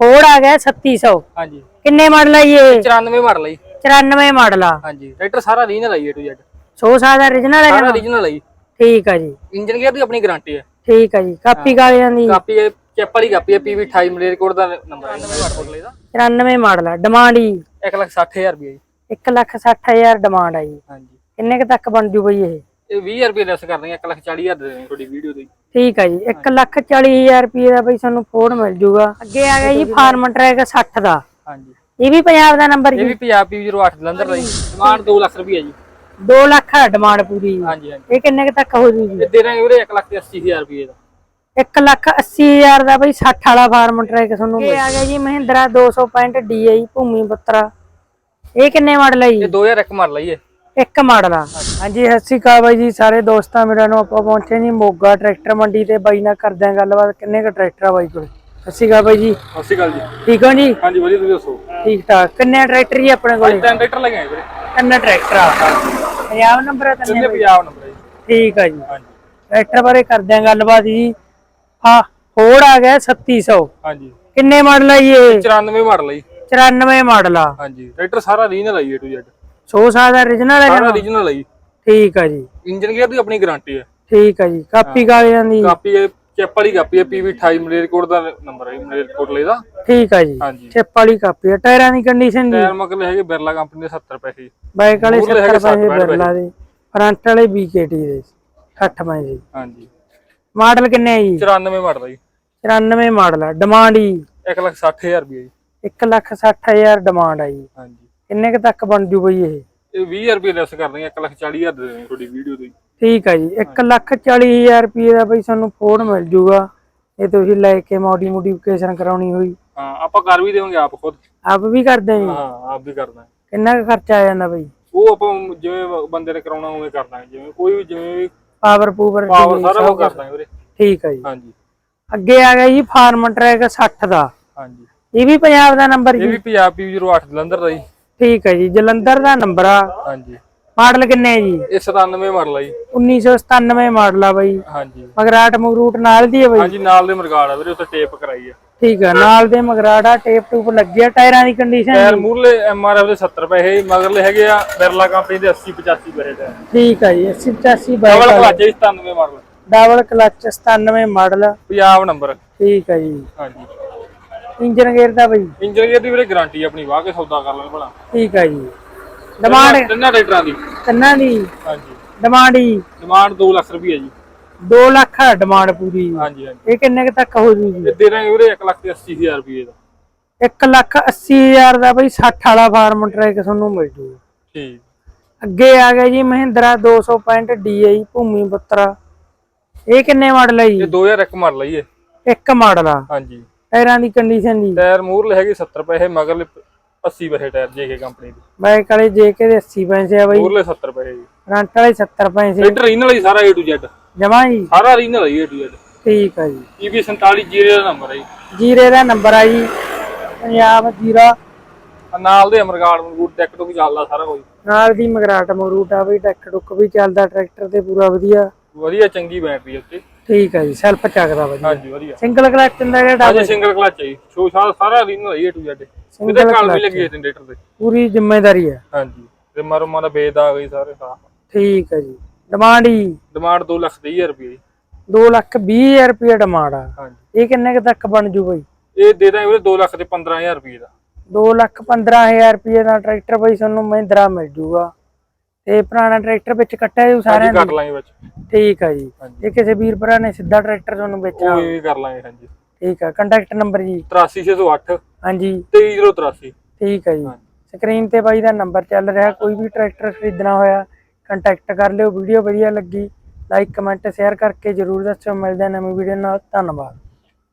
ਫੋੜ ਆ ਗਿਆ 3600 ਹਾਂਜੀ। ਕਿੰਨੇ ਮਾਡਲ ਆ ਇਹ? 94 ਮਾਡਲ ਹੈ ਜੀ। 94 ਮਾਡਲ ਆ। ਹਾਂਜੀ। ਟਰੈਕਟਰ ਸਾਰਾ ਰੀਜਨਲ ਹੈ ਜੀ A to Z 100 ਸਾਲ ਦਾ origignal ਹੈ ਸਾਰਾ? ਰੀਜਨਲ ਹੈ ਜੀ। ਠੀਕ ਆ ਜੀ। ਇੰਜਨ ਗੇਅਰ ਦੀ ਆਪਣੀ ਗਾਰੰਟੀ ਹੈ ਠੀਕ ਆ ਜੀ। ਕਾਪੀ ਕਾਲਿਆਂ ਦੀ? ਕਾਪੀ ਹੈ ਚੈਪ ਵਾਲੀ ਕਾਪੀ ਹੈ PV 28 ਮਲੇਰ ਕੋਡ ਦਾ ਨੰਬਰ ਹੈ 99 ਮਾਡਲ ਦਾ। 94 ਮਾਡਲ ਆ। ਡਿਮਾਂਡ ਜੀ? 160000 ਰੁਪਏ ਜੀ। 160000 ਡਿਮਾਂਡ ਆ ਜੀ। ਹਾਂਜੀ। ਕਿੰਨੇ ਕੁ ਤੱਕ ਬਣ ਜੂ ਬਈ ਇਹ? ਇਹ 20000 ਰੁਪਏ ਲੈਸ ਕਰ ਦਾਂਗੇ 140000 ਦੇ ਦੇਵਾਂਗੇ ਤੁਹਾਡੀ ਵੀਡੀਓ ਦੀ। ਠੀਕ ਆ ਜੀ 140000 ਰੁਪਏ ਦਾ ਬਈ ਤੁਹਾਨੂੰ ਫੋੜ ਮਿਲ ਜੂਗਾ। ਅੱਗੇ ਆ ਗਿਆ ਜੀ ਫਾਰਮ ਟਰੈਕ 60 ਦਾ। ਹਾਂਜੀ। ਇਹ ਵੀ ਪੰਜਾਬ ਦਾ ਨੰਬਰ ਇਹ ਜੀ। ਵੀ ਪੰਜਾਬ PV 08 ਜਲੰਧਰ ਦਾ ਜੀ। ਡਿਮਾਂਡ 2 ਲੱਖ ਰੁਪਏ ਜੀ। 2 ਲੱਖ ਡਿਮਾਂਡ ਪੂਰੀ ਹਾਂਜੀ ਹਾਂਜੀ। ਇਹ ਕਿੰਨੇ ਤੱਕ ਹੋ ਜੂ ਜੀ? ਇਹ ਦੇ ਦਾਂਗੇ ਵੀਰੇ 180000 ਰੁਪਏ ਦਾ। 1 ਲੱਖ 80000 ਦਾ ਬਈ 60 ਵਾਲਾ ਫਾਰਮ ਟਰੈਕ ਤੁਹਾਨੂੰ ਇਹ ਆ ਗਿਆ ਜੀ ਮਹਿੰਦਰਾ 265 DI ਭੂਮੀ ਪੁੱਤਰਾ। ਇਹ ਕਿੰਨੇ ਮਾਡਲ ਹੈ ਜੀ? ਇਹ 2001 ਮਾਡਲ ਹੈ ਜੀ ਇਹ। ਇੱਕ ਮਾਡਲ ਆ। ਹਾਂਜੀ ਸਤਿ ਸ਼੍ਰੀ ਅਕਾਲ ਬਾਈ ਜੀ ਸਾਰੇ ਦੋਸਤਾਂ ਮੇਰਾ ਨੂੰ ਆਪਾਂ ਪਹੁੰਚੇ ਜੀ ਮੋਗਾ ਟਰੈਕਟਰ ਮੰਡੀ ਤੇ। ਬਾਈ ਨਾਲ ਕਰਦੇ ਆਂ ਗੱਲਬਾਤ ਕਿੰਨੇ ਕ ਟਰੈਕਟਰ ਆ ਬਾਈ ਕੋਲ? ਸਤਿ ਸ਼੍ਰੀ ਅਕਾਲ ਬਾਈ ਜੀ। ਸਤਿ ਸ਼੍ਰੀ ਅਕਾਲ ਜੀ। ਠੀਕ ਹੋ ਜੀ? ਹਾਂਜੀ ਵਧੀਆ ਤੁਸੀਂ ਦੱਸੋ? ਠੀਕ ਠਾਕ। ਕਿੰਨੇ ਟਰੈਕਟਰ ਜੀ ਆਪਣੇ ਕੋਲ? ਤਿੰਨ ਟਰੈਕਟਰ ਲੱਗੇ ਆਏ ਵੀਰੇ। ਕਿੰਨੇ ਟਰੈਕਟਰ ਆ। ਪੰਜਾਬ ਨੰਬਰ ਆ ਤਿੰਨੇ ਤਿੰਨੇ? ਪੰਜਾਬ ਨੰਬਰ ਠੀਕ ਆ ਜੀ। ਹਾਂਜੀ। ਟਰੈਕਟਰ ਬਾਰੇ ਕਰਦੇ ਆਂ ਗੱਲਬਾਤ ਜੀ। ਹਾਂ ਫੋੜ ਆ ਗਿਆ 3600 ਹਾਂਜੀ। ਕਿੰਨੇ ਮਾਡਲ ਆ ਜੀ ਇਹ? 94 ਮਾਡਲ ਹੈ ਜੀ। 94 ਮਾਡਲ ਆ। ਹਾਂਜੀ। ਟਰੈਕਟਰ ਸਾਰਾ ਰੀਜਨਲ ਹੈ ਜੀ A to Z 100 ਸਾਲ ਦਾ origignal ਹੈ ਸਾਰਾ? ਰੀਜਨਲ ਹੈ ਜੀ। ਠੀਕ ਆ ਜੀ। ਇੰਜਨ ਗੇਅਰ ਦੀ ਆਪਣੀ ਗਾਰੰਟੀ ਹੈ। ਠੀਕ ਆ ਜੀ। ਕਾਪੀ ਕਾਲਿਆਂ ਦੀ। ਕਾਪੀ ਹੈ ਚੈਪ ਵਾਲੀ ਕਾਪੀ ਹੈ PV 28 ਮਲੇਰ ਕੋਡ ਦਾ ਨੰਬਰ ਹੈ ਜੀ, ਮਲੇਰ ਕੋਡ ਲਈ ਦਾ। ਠੀਕ ਆ ਜੀ। ਹਾਂਜੀ। ਚਿੱਪ ਵਾਲੀ ਕਾਪੀ ਆ ਟਾਇਰਾਂ ਦੀ ਕੰਡੀਸ਼ਨ ਜੀ ਟਾਇਰ ਮਗਲੇ ਹੈਗੇ ਬਿਰਲਾ ਕੰਪਨੀ ਦੇ 70 ਪੈਸੇ ਜੀ। ਬਾਈਕ ਵਾਲੇ ਮੂਹਰਲੇ 70 ਹੈਗੇ ਪੈਸੇ 60 ਪੈਸੇ। ਬਿਰਲਾ ਦੇ। ਫਰੰਟ ਵਾਲੇ BKT ਦੇ 60 ਪੈਸੇ ਹਾਂਜੀ। ਮਾਡਲ ਕਿੰਨੇ ਆ ਜੀ? 94 ਮਾਡਲ ਹੈ ਜੀ। 94 ਮਾਡਲ ਆ। ਡਿਮਾਂਡ ਜੀ। 160000 ਰੁਪਏ ਜੀ। 1 ਲੱਖ 60000 ਡਿਮਾਂਡ ਆ ਜੀ। ਹਾਂਜੀ। ਕਿੰਨੇ ਕ ਤੱਕ ਬਣ ਜੂ ਬਈ ਇਹ? ਇਹ 20000 ਰੁਪਏ ਲੈਸ ਕਰ ਦਾਂਗੇ 140000 ਦੇ ਤੁਹਾਡੀ ਵੀਡੀਓ ਦੀ ਠੀਕ ਆ ਜੀ 1 ਲੱਖ 40000 ਰੁਪਏ ਦਾ ਬਈ ਤੁਹਾਨੂੰ ਫੋਨ ਮਿਲ ਜੂਗਾ। ਇਹ ਤੁਸੀਂ ਲੈ ਕੇ ਮੋਡੀ ਮੋਡੀਫਿਕੇਸ਼ਨ ਕਰਾਉਣੀ ਹੋਈ। ਹਾਂ ਆਪਾਂ ਕਰ ਵੀ ਦੇਵਾਂਗੇ ਆਪ ਖੁਦ। ਆਪ ਵੀ ਕਰਦੇ ਜੀ? ਹਾਂ ਆਪ ਵੀ ਕਰਦਾ ਕਿੰਨਾ ਕੁ ਖਰਚਾ ਆ ਜਾਂਦਾ ਬਈ? ਉਹ ਆਪਾਂ ਜਿਵੇਂ ਬੰਦੇ ਨੇ ਕਰਾਉਣਾ ਉਵੇਂ ਕਰ ਦਾਂਗੇ ਜਿਵੇਂ ਕੋਈ ਵੀ ਜਿਵੇਂ ਵੀ ਪਾਵਰ ਪੂਵਰ ਪਾਵਰ ਸਾਰਾ ਕੁਝ ਕਰ ਦਾਂਗੇ ਵੀਰੇ। ਠੀਕ ਆ ਜੀ। ਹਾਂਜੀ। ਅੱਗੇ ਆ ਗਿਆ ਜੀ ਫਾਰਮ ਟਰੈਕ 60 ਦਾ। ਹਾਂਜੀ। ਇਹ ਵੀ ਪੰਜਾਬ ਦਾ ਨੰਬਰ ਇਹ ਜੀ? ਵੀ ਪੰਜਾਬ PV 08 ਜਲੰਧਰ ਦਾ ਜੀ। ਠੀਕ ਹੈ ਜੀ ਜਲੰਧਰ ਦਾ ਨੰਬਰ ਆ। ਹਾਂਜੀ। ਮਾਡਲ ਕਿੰਨੇ ਹੈ ਜੀ? ਇਹ 97 ਮਾਡਲ ਆ ਜੀ। 1997 ਮਾਡਲ ਆ ਬਾਈ। ਹਾਂਜੀ। ਮਗਰਾਟ ਮਗਰੂਟ ਨਾਲ ਦੀ ਹੈ ਬਾਈ? ਹਾਂਜੀ ਨਾਲ ਦੇ ਮਰਗਾੜ ਆ ਵੀਰੇ ਉੱਤੇ ਟੇਪ ਕਰਾਈ ਆ। ਠੀਕ ਹੈ ਨਾਲ ਦੇ ਮਗਰਾੜਾ ਟੇਪ ਟੂਪ ਲੱਗਿਆ ਟਾਇਰਾਂ ਦੀ ਕੰਡੀਸ਼ਨ ਟਾਇਰ ਮੂਰਲੇ MRF ਦੇ 70 ਪੈਸੇ ਮਗਰਲੇ ਹੈਗੇ ਆ ਬਿਰਲਾ ਕੰਪਨੀ ਦੇ 80 85 ਪੈਸੇ ਟਾਇਰ ਠੀਕ ਹੈ ਜੀ 80 85 double bike clutch 97 model. Double clutch 97 model. Punjab number ਠੀਕ ਹੈ ਜੀ। ਹਾਂਜੀ। ਇੰਜਨ ਗੇਅਰ ਦਾ ਬਾਈ। ਇੰਜਨ ਗੇਅਰ ਦੀ ਵੀਰੇ ਗਾਰੰਟੀ ਆਪਣੀ ਵਾਹ ਕੇ ਸੌਦਾ ਕਰ ਲੈਣ ਭਲਾ। ਠੀਕ ਹੈ ਜੀ। ਡਿਮਾਂਡ ਤਿੰਨਾਂ ਟਰੈਕਟਰਾਂ ਦੀ। ਕਿੰਨਾ ਦੀ। ਹਾਂਜੀ। ਡਿਮਾਂਡ ਜੀ ਡਿਮਾਂਡ 2 ਲੱਖ ਰੁਪਏ ਜੀ। 2 ਲੱਖ ਆ ਡਿਮਾਂਡ ਪੂਰੀ। ਹਾਂਜੀ ਹਾਂਜੀ। ਇਹ ਕਿੰਨੇ ਕੁ ਤੱਕ ਹੋ ਜੂਗੀ? ਤੇ ਦੇ ਦਾਂਗੇ ਵੀਰੇ 1 ਲੱਖ ਤੇ 80 ਹਜ਼ਾਰ ਰੁਪਏ ਦਾ। 1 ਲੱਖ 80 ਹਜ਼ਾਰ ਦਾ ਬਈ 60 ਵਾਲਾ ਫਾਰਮ ਟਰੈਕ ਤੁਹਾਨੂੰ ਮਿਲ ਜੂਗਾ ਠੀਕ। ਅੱਗੇ ਆ ਗਿਆ ਜੀ ਮਹਿੰਦਰਾ 265 DI ਭੂਮੀ ਪੁੱਤਰਾ। ਇਹ ਕਿੰਨੇ ਮਾਡਲ ਹੈ ਜੀ? ਇਹ 2001 ਮਾਡਲ ਹੈ ਜੀ ਇਹ। ਇੱਕ ਮਾਡਲ ਆ। ਹਾਂਜੀ। ਟਾਇਰਾਂ ਦੀ ਕੰਡੀਸ਼ਨ ਜੀ ਟਾਇਰ ਮੂਰਲੇ ਹੈਗੇ 70 ਪੈਸੇ ਮਗਰਲੇ 80 ਪੈਸੇ ਟਾਇਰ ਜੇਕੇ ਕੰਪਨੀ ਦੇ। ਬਾਈਕ ਵਾਲੇ JK ਦੇ 80 ਪੈਸੇ ਆ ਬਈ। ਮੂਰਲੇ 70 ਪੈਸੇ ਜੀ। ਫਰੰਟ ਵਾਲੇ 70 ਪੈਸੇ। ਟਰੈਕਟਰ ਰੀਨਲ ਹੀ ਸਾਰਾ A to Z ਜਮਾ ਜੀ? ਸਾਰਾ ਰੀਨਲ ਹੈ A to Z ਠੀਕ ਆ ਜੀ। EB 47 ਜੀਰੇ ਦਾ ਨੰਬਰ ਹੈ ਜੀ। ਜੀਰੇ ਦਾ ਨੰਬਰ ਆ ਜੀ। ਪੰਜਾਬ ਜੀਰਾ। ਨਾਲ ਦੇ ਅਮਰਗਾੜ ਮਰਗੂਟ ਟੈਕ ਵੀ ਚੱਲਦਾ ਸਾਰਾ ਕੁਝ। ਨਾਲ ਦੀ ਮਗਰਾਟ ਮਰੂਟ ਆ ਬਈ ਟੱਕ ਟੁੱਕ ਵੀ ਚੱਲਦਾ ਟਰੈਕਟਰ ਤੇ ਪੂਰਾ ਵਧੀਆ। ਵਧੀਆ ਚੰਗੀ ਬੈਟਰੀ ਉੱਤੇ ਠੀਕ ਆ ਜੀ ਸੈਲਫ ਚੱਕਦਾ ਵਧੀਆ। ਹਾਂਜੀ ਵਧੀਆ। ਸਿੰਗਲ ਕਲਚ ਹੁੰਦਾ ਜਿਹੜਾ ਹਾਂਜੀ ਸਿੰਗਲ ਕਲਚ ਹੈ ਜੀ। ਸ਼ੋ ਸਾਰਾ ਸਾਰਾ ਰੀਨਲ ਹੈ A to Z ਇਹਦੇ ਕਾਲ ਵੀ ਲੱਗੀ ਹੈ ਜਨਰੇਟਰ ਤੇ। ਪੂਰੀ ਜ਼ਿੰਮੇਵਾਰੀ ਹੈ। ਹਾਂਜੀ। ਤੇ ਮਾਰੋ ਮਾਰਾ ਬੇਦ ਆ ਗਈ ਸਾਰੇ ਸਾਫ਼ ਠੀਕ ਹੈ ਜੀ। ਡਿਮਾਂਡ ਜੀ ਡਿਮਾਂਡ 2 ਲੱਖ ਤੀਹ ਹਜ਼ਾਰ ਰੁਪਏ ਜੀ। 2 ਲੱਖ 20 ਹਜ਼ਾਰ ਰੁਪਏ ਡਿਮਾਂਡ ਆ। ਹਾਂਜੀ। ਇਹ ਕਿੰਨੇ ਕੁ ਤੱਕ ਬਣ ਜੂ ਬਈ? ਇਹ ਦੇ ਦਾਂਗੇ ਵੀਰੇ 2 ਲੱਖ ਤੇ 15000 ਰੁਪਏ ਦਾ। 2 ਲੱਖ 15000 ਰੁਪਏ ਦਾ ਟਰੈਕਟਰ ਬਈ ਤੁਹਾਨੂੰ ਮਹਿੰਦਰਾ ਮਿਲ ਜੂਗਾ। ਤੇ ਪੁਰਾਣਾ ਟਰੈਕਟਰ ਵਿੱਚ ਕੱਟਿਆ ਜੂ ਸਾਰਿਆਂ ਕੱਟ ਲਾਂਗੇ ਵਿੱਚ। ਠੀਕ ਆ ਜੀ। ਜੇ ਕਿਸੇ ਵੀਰ ਭਰਾ ਨੇ ਸਿੱਧਾ ਟਰੈਕਟਰ ਤੁਹਾਨੂੰ ਵੇਚਣਾ। ਉਹ ਵੀ ਕਰ ਲਾਂਗੇ ਹਾਂਜੀ। ਠੀਕ ਆ ਕੰਟੈਕਟ ਨੰਬਰ ਜੀ। 83608 ਹਾਂਜੀ। 23083 ਠੀਕ ਆ ਜੀ। ਸਕਰੀਨ ਤੇ ਬਾਈ ਦਾ ਨੰਬਰ ਚੱਲ ਰਿਹਾ ਕੋਈ ਵੀ ਟਰੈਕਟਰ ਖਰੀਦਣਾ ਹੋਇਆ ਕੰਟੈਕਟ ਕਰ ਲਿਓ ਵੀਡੀਓ ਵਧੀਆ ਲੱਗੀ। ਲਾਈਕ ਕਮੈਂਟ ਸ਼ੇਅਰ ਕਰਕੇ ਜਰੂਰ ਦੱਸਿਓ। ਮਿਲਦੇ ਹਾਂ ਨਵੀਂ ਵੀਡੀਓ ਨਾਲ। ਧੰਨਵਾਦ।